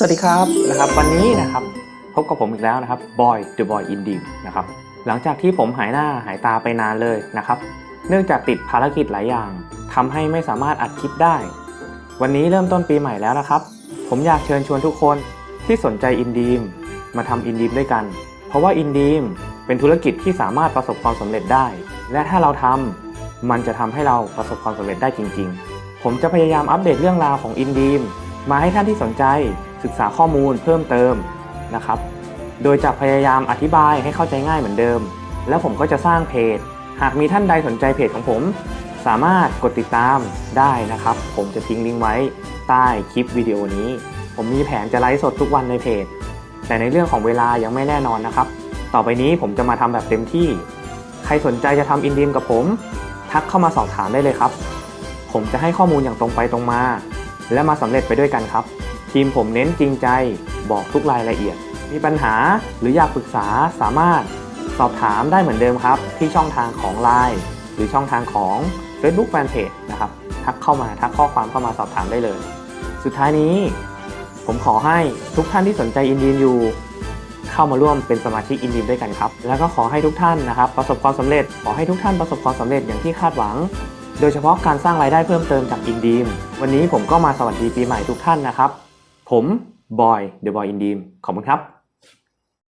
สวัสดีครับนะครับวันนี้นะครับพบกับผมอีกแล้วนะครับบอย The Boy in d e e m นะครับหลังจากที่ผมหายหน้าหายตาไปนานเลยนะครับเนื่องจากติดภารกิจหลายอย่างทำให้ไม่สามารถอัดคลิปได้ วันนี้เริ่มต้นปีใหม่แล้วนะครับ ผมอยากเชิญชวนทุกคนที่สนใจอินดีมมาทำอินดีมด้วยกัน เพราะว่าอินดีมเป็นธุรกิจที่สามารถประสบความสำเร็จได้ และถ้าเราทำมันจะทำให้เราประสบความสำเร็จได้จริง ๆ ผมจะพยายามอัปเดตเรื่องราวของอินดีมมาให้ท่านที่สนใจ ศึกษาข้อมูลเพิ่มเติมนะครับ โดยจะพยายามอธิบายให้เข้าใจง่ายเหมือนเดิม แล้วผมก็จะสร้างเพจ หากมีท่านใดสนใจเพจของผม สามารถกดติดตามได้นะครับ ผมจะทิ้งลิงก์ไว้ใต้คลิปวิดีโอนี้ ผมมีแผนจะไลฟ์สดทุกวันในเพจ แต่ในเรื่องของเวลายังไม่แน่นอนนะครับ ต่อไปนี้ผมจะมาทำแบบเต็มที่ ใครสนใจจะทำอินดีมกับผม ทักเข้ามาสอบถามได้เลยครับ ผมจะให้ข้อมูลอย่างตรงไปตรงมา และมาสำเร็จไปด้วยกันครับ ทีมผมเน้นจริงใจ บอกทุกรายละเอียด มีปัญหาหรืออยากปรึกษาสามารถสอบถามได้เหมือนเดิมครับ ที่ช่องทางของ Line หรือช่องทางของ Facebook Fanpage นะครับ ทักเข้ามาทักข้อความเข้ามาสอบถามได้เลย สุดท้ายนี้ ผมขอให้ทุกท่านที่สนใจอินดีมอยู่เข้ามาร่วมเป็นสมาชิกอินดีมด้วยกันครับ แล้วก็ขอให้ทุกท่านนะครับ ประสบความสำเร็จ ขอให้ทุกท่านประสบความสำเร็จอย่างที่คาดหวัง โดยเฉพาะการสร้างรายได้เพิ่มเติมจากอินดีม วันนี้ผมก็มาสวัสดีปีใหม่ทุกท่านนะครับ ผมบอยเดอะบอยอินดีมขอบคุณครับ